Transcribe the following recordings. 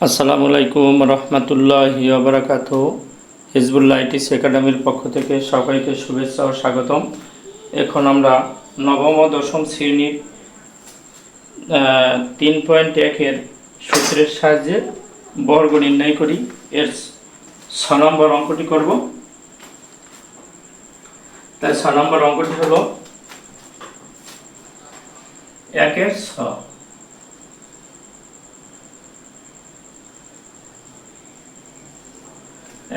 আসসালামু আলাইকুম রহমতুল্লাহ বারাকাত Hezbollah itis একাডেমির পক্ষ থেকে সবাইকে শুভেচ্ছা ও স্বাগতম। এখন আমরা নবম ও দশম শ্রেণির তিন পয়েন্ট একের সূত্রের সাহায্যে বর্গ নির্ণয় করি। এর ছ নম্বর অঙ্কটি করব। তাই ছ নম্বর অঙ্কটি হলো একের ছ।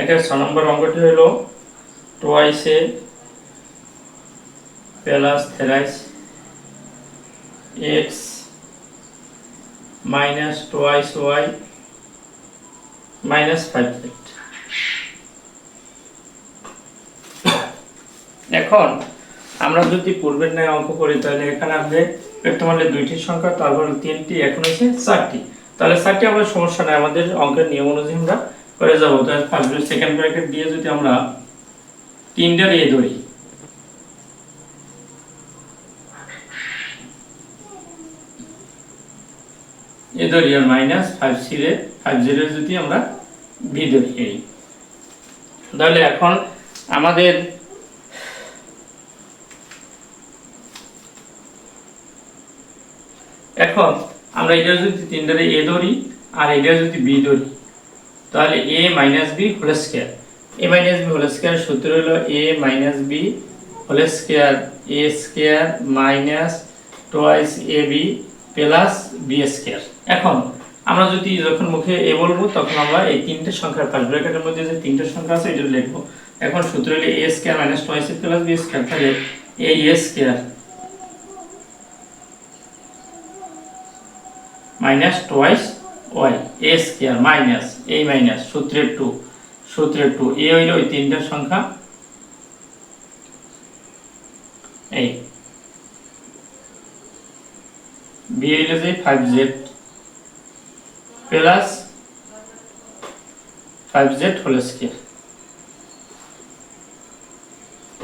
একের ছ নম্বর অঙ্কটি হল টোয়াইসে plus thrice x minus twice y minus five এখন আমরা যদি পূর্বের ন্যায় অঙ্ক করি, তাহলে এখানে আসবে পেট্রোমালে দুইটি সংখ্যা, তারপর তিনটি, এখন হচ্ছে চারটি। তাহলে চারটি আমাদের সমস্যা নাই, আমাদের অঙ্কের নিয়ম অনুযায়ী আমরা করে যাব। তাহলে ফার্স্ট সেকেন্ড ব্র্যাকেট দিয়ে যদি আমরা তিনটার এ ধরি। এ ধরি আর মাইনাস ফাইভ সিরে ফাইভ জিরো যদি আমরা বি ধরি এই। তাহলে এখন আমাদের এখন আমরা এটা যদি তিনটারে এ ধরি আর এটা যদি বি ধরি। তাহলে a minus b whole square a minus b whole square সূত্র হলো a minus b whole square a square minus twice a b plus b square এখন আমরা যদি যখন মুখে এ বলব, তখন আমরা এই তিনটে সংখ্যার ফার্স্ট ব্র্যাকেটের মধ্যে যে তিনটে সংখ্যা আছে এটা লিখব। এখন সূত্র হলো a square minus twice a plus b square তাহলে a a square minus twice y a square minus, এই মাইনাস, সূত্রের টু সূত্রের টু এ হইল ওই তিনটার সংখ্যা। এই। বি হইল যে five z plus five z whole square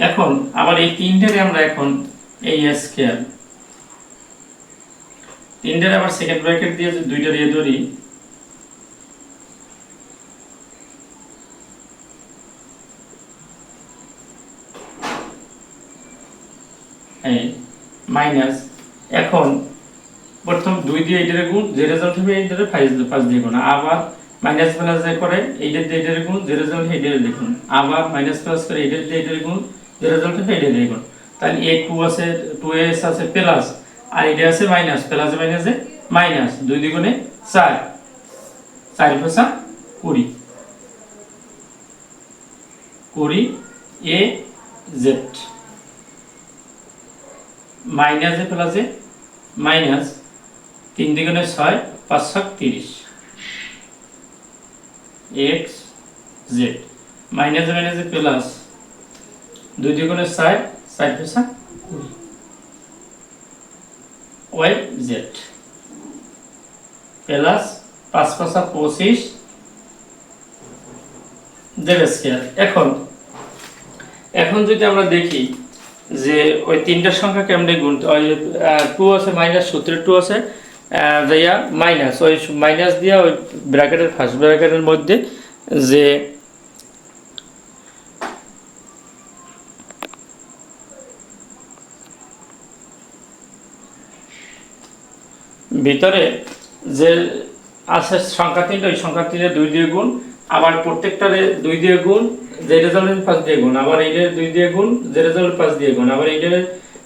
এখন, আবার এই তিনটারে আমরা এখন এই স্কোয়ার তিনটার আবার সেকেন্ড ব্র্যাকেট দিয়ে যদি দুইটার ইয়ে ধরি মাইনাস এখন প্রথম দুই দিয়ে এইটারে গুণ, যে রেজাল্ট হবে এইটারে ফাইভ পাঁচ দিয়ে গুণ, আবার মাইনাস প্লাস যে করে এইটার দিয়ে এইটারে গুণ, যে রেজাল্ট হয় এইটারে দেখুন আবার মাইনাস প্লাস করে এইটার দিয়ে এইটারে গুণ, যে রেজাল্ট হবে এইটারে দেখুন তাহলে এ টু আছে টু এস আছে প্লাস আর এটা আছে মাইনাস প্লাস মাইনাসে মাইনাস দুই দ্বিগুণে চার। চার পয়সা কুড়ি। কুড়ি এ জেড। মাইনাসে প্লাসে মাইনাস তিন দ্বিগুণে ছয় পাঁচ সাত তিরিশ। X z. মাইনাসে মাইনাসে প্লাস দুই দ্বিগুণে চার চার পয়সা কুড়ি। ওয়াই জেড প্লাস পাঁচ পাঁচা পঁচিশ জেড স্কোয়ার। এখন এখন যদি আমরা দেখি যে ওই তিনটা সংখ্যা কেমনে গুণ ওই টু আছে মাইনাস সূত্রের টু আছে যাইয়া মাইনাস ওই মাইনাস দিয়া ওই ব্র্যাকেটের ফার্স্ট ব্র্যাকেটের মধ্যে যে ভিতরে যে আছে সংখ্যা তিনটা, ওই সংখ্যা তিনটে দুই দিয়ে গুণ, আবার প্রত্যেকটারে দুই দিয়ে গুণ, যে রেজাল্টের পাঁচ দিয়ে গুণ, আবার এইটার দুই দিয়ে গুণ, যে রেজাল্ট পাঁচ দিয়ে গুণ, আবার এইটার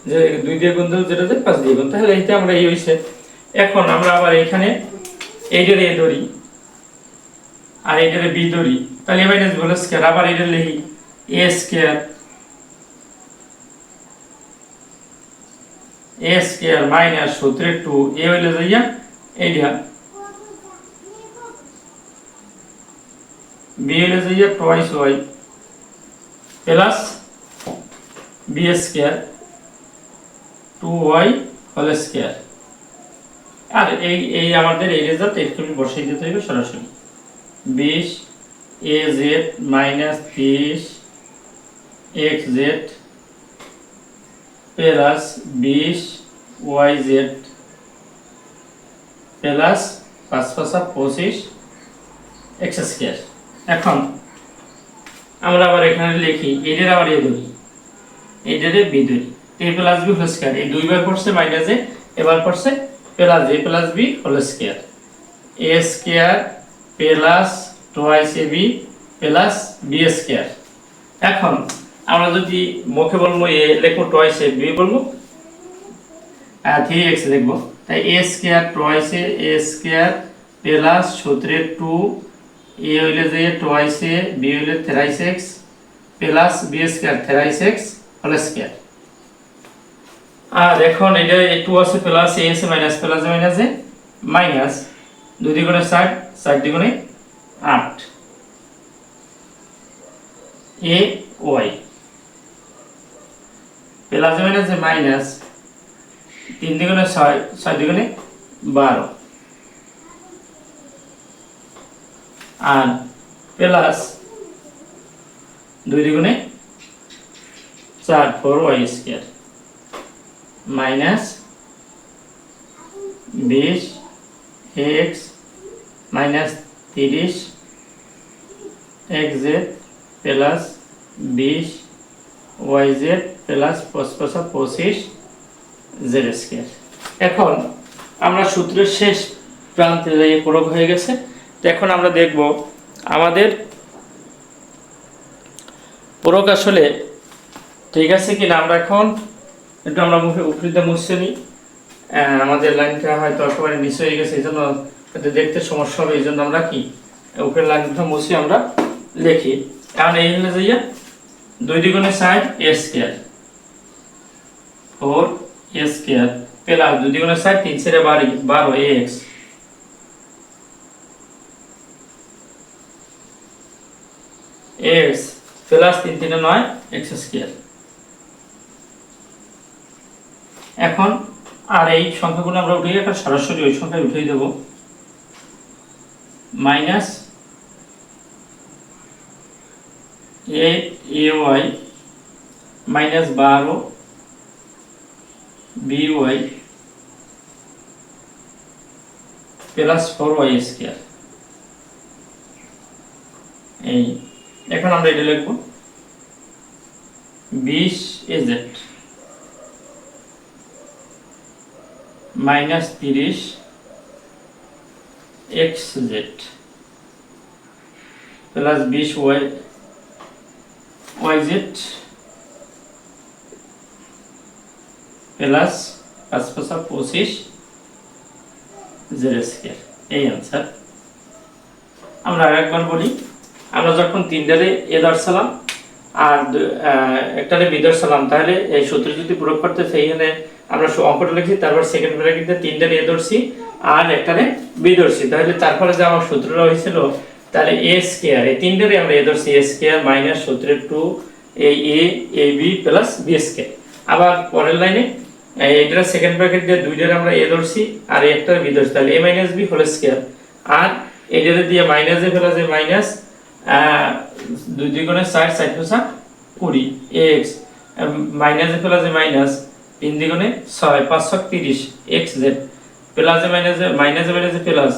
যে দুই দিয়ে গুণ, যে পাঁচ দিয়ে গুণ। তাহলে এইটা আমরা এই হয়েছে এখন আমরা আবার এখানে এইটারে এ ধরি, আর এইটারে বি ধরি। তাহলে মাইনাস বলে স্কোয়ার আবার এইটা লিখি a square a square minus সূত্রের টু এ হইলে যাইয়া এইটা বি হইলে যাইয়া twice y plus b square two y whole square আর এই এই আমাদের এই রেজাল্ট এখানে বসিয়ে দিতে হবে সরাসরি। বিশ এ জেড মাইনাস তিরিশ এক্স জেড প্লাস বিশ ওয়াই জেড প্লাস পাঁচ পাঁচা পঁচিশ এক্স স্কোয়ার। এখন আমরা আবার এখানে লিখি এদের আবার এ ধরি এদের বি ধরি a plus b whole square. এই দুইবার পড়ছে মাইনাস এবার পড়ছে plus a plus b whole square. A square plus twice a b plus b square. এখন আমরা যদি মুখে বলব এ লিখব টোয়াইস এ বি বলব থ্রি এক্স লিখব। তাই a square twice a a square plus সতেরো টু এ হইলে যে টোয়াইস এ বি হইলে thrice x plus b square thrice x whole square আর এখন এটা টু আছে প্লাস এ আছে মাইনাস প্লাস মাইনাসে মাইনাস দুই দ্বিগুণে ষাট ষাট দ্বিগুণে আট। এ ওয়াই প্লাস মাইনাসে মাইনাস তিন দ্বিগুণে ছয় ছয় দ্বিগুণে বারো। আর প্লাস দুই দ্বিগুণে চার, ফোর ওয়াই স্কোয়ার। মাইনাস বিশ, এক্স, মাইনাস তিরিশ, এক্স জেড প্লাস বিশ, ওয়াই জেড প্লাস পঁচপশা পঁচিশ জেড স্কোয়ার এখন আমরা সূত্রের শেষ প্রান্তে যাইয়ে প্রয়োগ হয়ে গেছে। তো এখন আমরা দেখব আমাদের প্রয়োগ আসলে ঠিক আছে কি না আমরা এখন একটু আমরা মুখে উপরিতে মুছে নিই। আমাদের লাইনটা হয়তো একেবারে নিচে হয়ে গেছে, এই জন্য দেখতে সমস্যা হবে, এই জন্য আমরা কি? উপরের লাইনটা মুছে আমরা লিখি। কারণ এই হলে যাইয়া দুই দ্বিগুণে side a square four a square plus দুই দ্বিগুণে সাইড তিন সেরে বারো বারো এক্স এক্স প্লাস তিন তিনে নয় এক্স এখন, আর এই সংখ্যাগুলো আমরা উঠিয়ে এখন সরাসরি ওই সংখ্যায় উঠিয়ে দেব। মাইনাস এ ওয়াই মাইনাস বারো b y plus four y square এই, এখন আমরা এটা লিখব। বিশ এজেড মাইনাস তিরিশ এক্স জেড প্লাস বিশ ওয়াই ওয়াই জেড প্লাস পাঁচ পাঁচা পঁচিশ জেড স্কোয়ার এই অ্যান্সার আমরা আরেকবার বলি, আমরা যখন তিনটারে এ ধরছিলাম আর একটারে বি ধরছিলাম তাহলে এই সূত্র যদি প্রয়োগ করতে সেইখানে আমরা অঙ্কটা লিখছি, তারপর সেকেন্ড ব্র্যাকেটে তিনটারে এ ধরছি আর একটারে বি ধরছি তাহলে তারপরে যে আমার সূত্রটা হয়েছিল তাহলে এ স্কোয়ার এই তিনটারে আমরা এ ধরছি এ স্কোয়ার মাইনাস সূত্রে টু এই a a b plus b square আবার পরের লাইনে এইটা সেকেন্ড ব্র্যাকেট দিয়ে দুইটারে আমরা এ ধরছি আর একটারে বি ধরছি। তাহলে A minus B whole square আর এইটারে দিয়ে minus A plus A minus দুই দ্বিগুণে ষাট ষাট পয়সা কুড়ি এক্স মাইনাসে প্লাসে মাইনাস তিন দ্বিগুণে ছয়, পাঁচশো তিরিশ এক্স জেড প্লাসে মাইনাসে মাইনাসে মাইনাসে প্লাস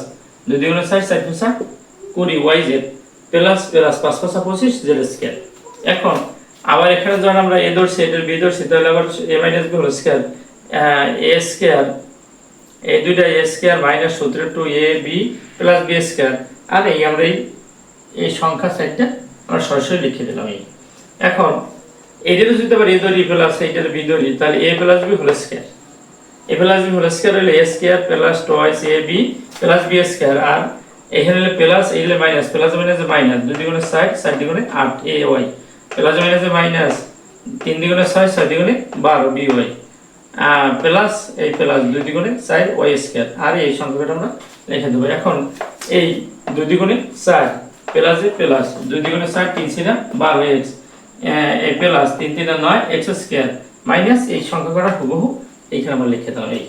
দুই দ্বিগুণে ষাট ষাট পয়সা কুড়ি ওয়াই জেড প্লাস প্লাস পাঁচ পাঁচশো পঁচিশ জেড স্কোয়ার এখন, আবার এখানে যখন আমরা এ ধরছি, এটার বি ধরছি, তাহলে আবার A minus B whole square A square এই দুইটা এ স্কোয়ার মাইনাস সতেরো two A B plus B square আর এই আমরা এই সংখ্যা সাইডটা আমরা সরাসরি লিখে দিলাম এই। এখন, এটারও যদি আবার এ প্লাস এইটার বি ধরি তাহলে A plus B whole square A plus B whole square হলে A square plus twice A B plus B square আর এখানে হলে প্লাস এই হলে মাইনাস প্লাস মাইনাস মাইনাস দুই দ্বিগুণে ষাট ষাট দ্বিগুণে আট A Y plus minus minus তিন দ্বিগুণে ছয় ছয় দ্বিগুণে বারো বি ওয়াই প্লাস এই প্লাস দুই দ্বিগুণে চার ওয়াই স্কোয়ার আর এই সংখ্যাটা আমরা লিখে দেবো। এখন এই দুই দ্বিগুণে চার প্লাসে প্লাস দুই দ্বিগুণে চার, তিন সিনা বারো এক্স এই প্লাস তিন তিনে নয় এক্স স্কোয়ার মাইনাস এই সংখ্যাটা হুবহু এইখানে আমরা লিখে দেবো এই।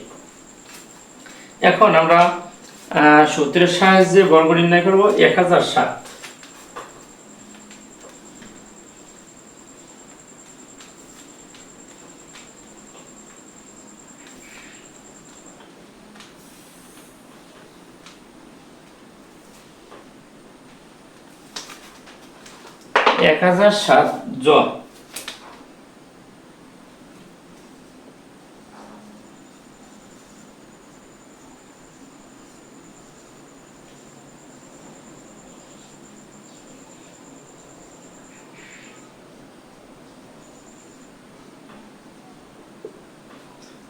এখন আমরা সূত্রের সাহায্যে বর্গ নির্ণয় করব। এক হাজার সাত। এক হাজার সাত জ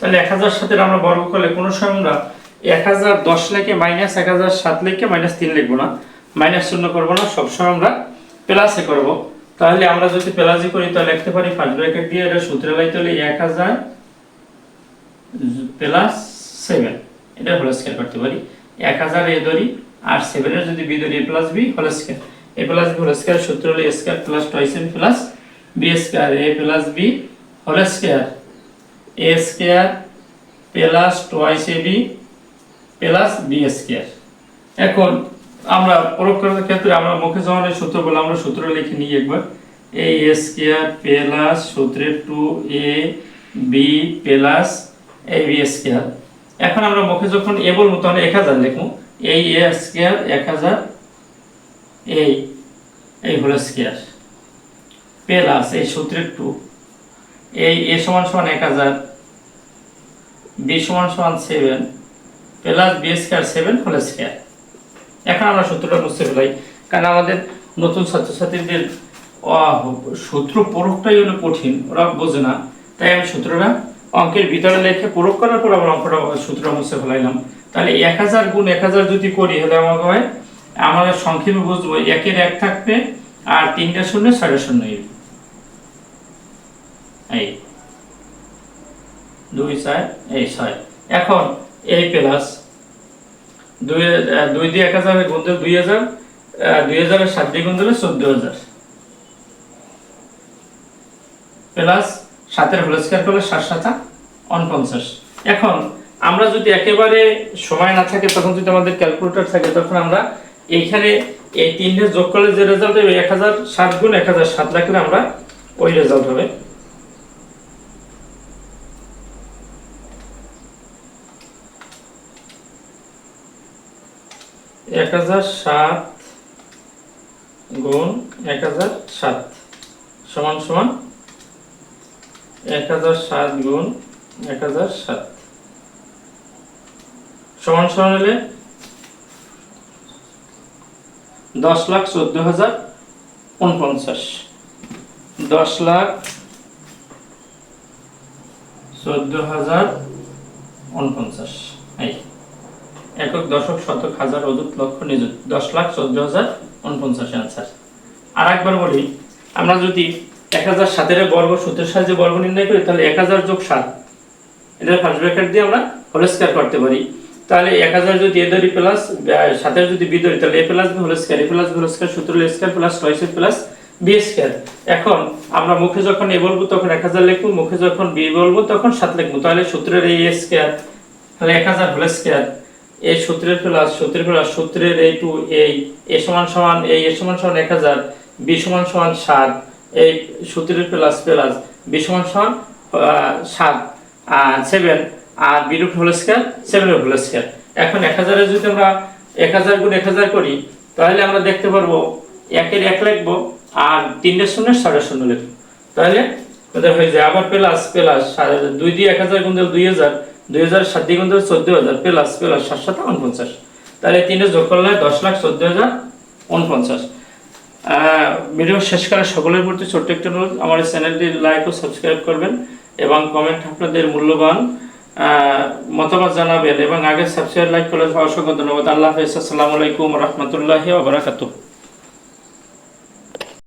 তাহলে এক হাজার সাতের আমরা বর্গ করলে কোনো সময় আমরা এক হাজার দশ লেখে মাইনাস এক হাজার সাত লেখে মাইনাস তিন লিখব না। মাইনাস শূন্য করব না সবসময় আমরা প্লাসে করব। তাহলে আমরা যদি প্লাসে করি, তাহলে লিখতে পারি ফার্স্ট ব্র্যাকেট দিয়ে এটা সূত্রে লাইতে হলে এক হাজার প্লাস সেভেন এটা হোল স্কোয়ার করতে পারি। এক হাজার এ ধরি, আর সেভেনের যদি বি ধরি, A plus B whole square A plus B whole square সূত্র হলে A square plus twice M plus B square A plus B whole square A square plus twice A B plus B square এখন আমরা প্রয়োগ ক্ষেত্রে আমরা মুখে সূত্র বলে আমরা সূত্র লিখে নিই একবার। এ স্কোয়ার প্লাস সূত্রে two A B plus A B square এখন আমরা মুখে যখন এ বলব তখন এক হাজার লিখব। এই এ স্কোয়ার এক হাজার এই এই হলো স্কোয়ার প্লাস এই সূত্রের টু এই এ সমান সমান এক হাজার বি সমান সমান seven plus B square seven whole square এখন আমরা সূত্রটা বুঝতে ফেলাই কারণ আমাদের নতুন ছাত্রছাত্রীদের সূত্র পরোক্ষটাই হলো কঠিন, ওরা বোঝে না। তাই আমি সূত্রটা অঙ্কের ভিতরে লিখে প্রয়োগ করার পর আমরা অঙ্কটা সূত্রটা মুছে ফেলাইলাম। তাহলে এক হাজার গুণ এক হাজার যদি করি হলে আমাকে হয়, আমাদের সংক্ষেপে বুঝব, একের এক থাকবে আর তিনটা শূন্য সাড়ে শূন্য। এই। দুই চার, এই ছয়। এখন এই প্লাস দুই দুই এক হাজার গুণ দিলে দুই হাজার দুই হাজারের সাত দিয়ে গুণ দিলে চোদ্দ হাজার। প্লাস সাতের হোল স্কোয়ার করলে সাত সাতা উনপঞ্চাশ। এখন, আমরা যদি একেবারে সময় না থাকে, তখন যদি আমাদের ক্যালকুলেটর থাকে, তখন আমরা এইখানে এই তিনটে যোগ করলে যে রেজাল্ট হবে এক হাজার সাত গুণ এক হাজার সাত রাখলে আমরা ওই রেজাল্ট হবে। এক হাজার সাত গুণ এক হাজার সাত। সমান সমান এক হাজার সাত গুণ এক হাজার সাত। সমান সমান হলে দশ লাখ চোদ্দ হাজার উনপঞ্চাশ দশ লাখ চোদ্দ হাজার উনপঞ্চাশ এই। একক দশক শতক হাজার অযুত লক্ষ নিযুত, দশ লাখ চোদ্দ হাজার উনপঞ্চাশে আনসার আর একবার বলি, আমরা যদি এক হাজার সাতের বর্গ সূত্রের সাহায্যে বর্গ নির্ণয় করি, তাহলে এক হাজার যোগ সাত এটা ফার্স্ট ব্র্যাকেট দিয়ে আমরা হোল স্কোয়ার করতে পারি। তাহলে এক হাজার যদি এ প্লাস সাতের যদি বি ধরি, তাহলে A plus B whole square A plus B whole square সূত্র square plus twice plus B square এখন আমরা মুখে যখন এ বলব, তখন এক হাজার লিখব, মুখে যখন বি বলব, তখন সাত লিখব। তাহলে সূত্রের এই স্কোয়ার তাহলে এক হাজার হোল এই সূত্রের প্লাস সূত্রের প্লাস সূত্রের এই টু এই এ সমান সমান এই এ সমান সমান এক হাজার, বি সমান সমান সাত এই সূত্রের প্লাস প্লাস বি সমান সমান সাত আর সেভেন আর বি রুট হোল স্কোয়ার সেভেনের হোল স্কোয়ার এখন এক হাজারে যদি আমরা এক হাজার গুণ এক হাজার করি, তাহলে আমরা দেখতে পারব একের এক লিখব আর তিনটে শূন্য সাড়ে শূন্য লিখব। তাহলে হয়ে যায়, আবার প্লাস প্লাস দুই দিয়ে এক হাজার গুণ দুই হাজার দুই হাজার সাত চোদ্দ হাজার সাত সাত উনপঞ্চাশ তাহলে তিনটে যোগ করলে দশ লাখ চোদ্দ হাজার উনপঞ্চাশ। ভিডিও শেষ করার সকলের প্রতি ছোট্ট একটা অনুরোধ, আমার চ্যানেলটি লাইক ও সাবস্ক্রাইব করবেন এবং কমেন্ট আপনাদের মূল্যবান মতামত জানাবেন এবং আগে সাবস্ক্রাইব, লাইক করলে অসংখ্য ধন্যবাদ। আল্লাহ হাফেজ, আসসালামু আলাইকুম রহমতুল্লাহি ওবরাকাতুহ